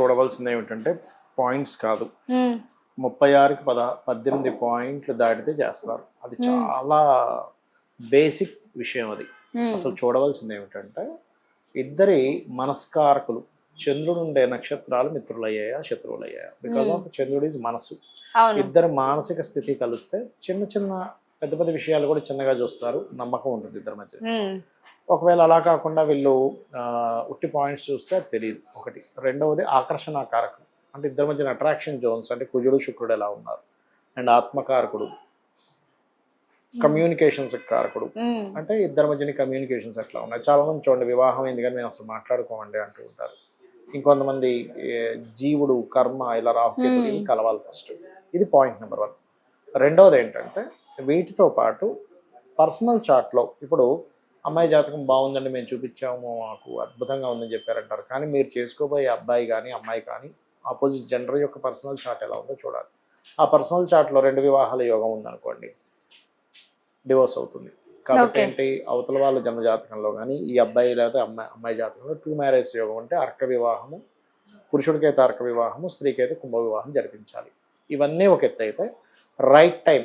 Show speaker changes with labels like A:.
A: చూడవలసింది ఏమిటంటే పాయింట్స్ కాదు. ముప్పై ఆరుకి పద పద్దెనిమిది పాయింట్లు దాటితే చేస్తారు. అది చాలా బేసిక్ విషయం అది. అసలు చూడవలసింది ఏమిటంటే ఇద్దరి మనస్కారకులు చంద్రుడు ఉండే నక్షత్రాలు మిత్రులయ్యాయా శత్రువులయ్యాయా? బికాస్ ఆఫ్ చంద్రుడు ఈజ్ మనసు ఇద్దరి మానసిక స్థితి కలిస్తే చిన్న చిన్న పెద్ద పెద్ద విషయాలు కూడా చిన్నగా చూస్తారు. నమ్మకం ఉంటుంది ఇద్దరి మధ్య. ఒకవేళ అలా కాకుండా వీళ్ళు ఉట్టి పాయింట్స్ చూస్తే అది తెలియదు ఒకటి. రెండవది ఆకర్షణ కారకం అంటే ఇద్దరి మధ్యన అట్రాక్షన్ జోన్స్ అంటే కుజుడు శుక్రుడు ఎలా ఉన్నారు? అండ్ ఆత్మకారకుడు. కమ్యూనికేషన్స్ కారకుడు. అంటే ఇద్దరి మధ్యన కమ్యూనికేషన్స్ ఎట్లా ఉన్నాయి? చాలా మంది చూడండి వివాహం అయింది కానీ మేము అసలు మాట్లాడుకోమండి అంటూ ఉంటారు. ఇంకొంతమంది జీవుడు కర్మ ఇలా రాహుకేతుడు ఇవి కలవాలి ఫస్ట్ ఇది పాయింట్ నెంబర్ వన్ రెండవది ఏంటంటే వీటితో పాటు పర్సనల్ చార్ట్లో ఇప్పుడు అమ్మాయి జాతకం బాగుందండి మేము చూపించాము మాకు అద్భుతంగా ఉందని చెప్పారంటారు. కానీ మీరు చేసుకోబోయే అబ్బాయి కానీ అమ్మాయి కానీ ఆపోజిట్ జెండర్ యొక్క పర్సనల్ చార్ట్ ఎలా ఉందో చూడాలి. ఆ పర్సనల్ చార్ట్లో రెండు వివాహాల యోగం ఉందనుకోండి డివోర్స్ అవుతుంది. కాబట్టి. ఏంటి? అవతల వాళ్ళ జన్మ జాతకంలో కానీ ఈ అబ్బాయి లేదా అమ్మాయి అమ్మాయి జాతకంలో టూ మ్యారేజ్ యోగం అంటే అర్క వివాహము పురుషుడికైతే అర్క వివాహము స్త్రీకైతే కుంభ వివాహం జరిపించాలి. ఇవన్నీ ఒక ఎత్తు అయితే రైట్ టైం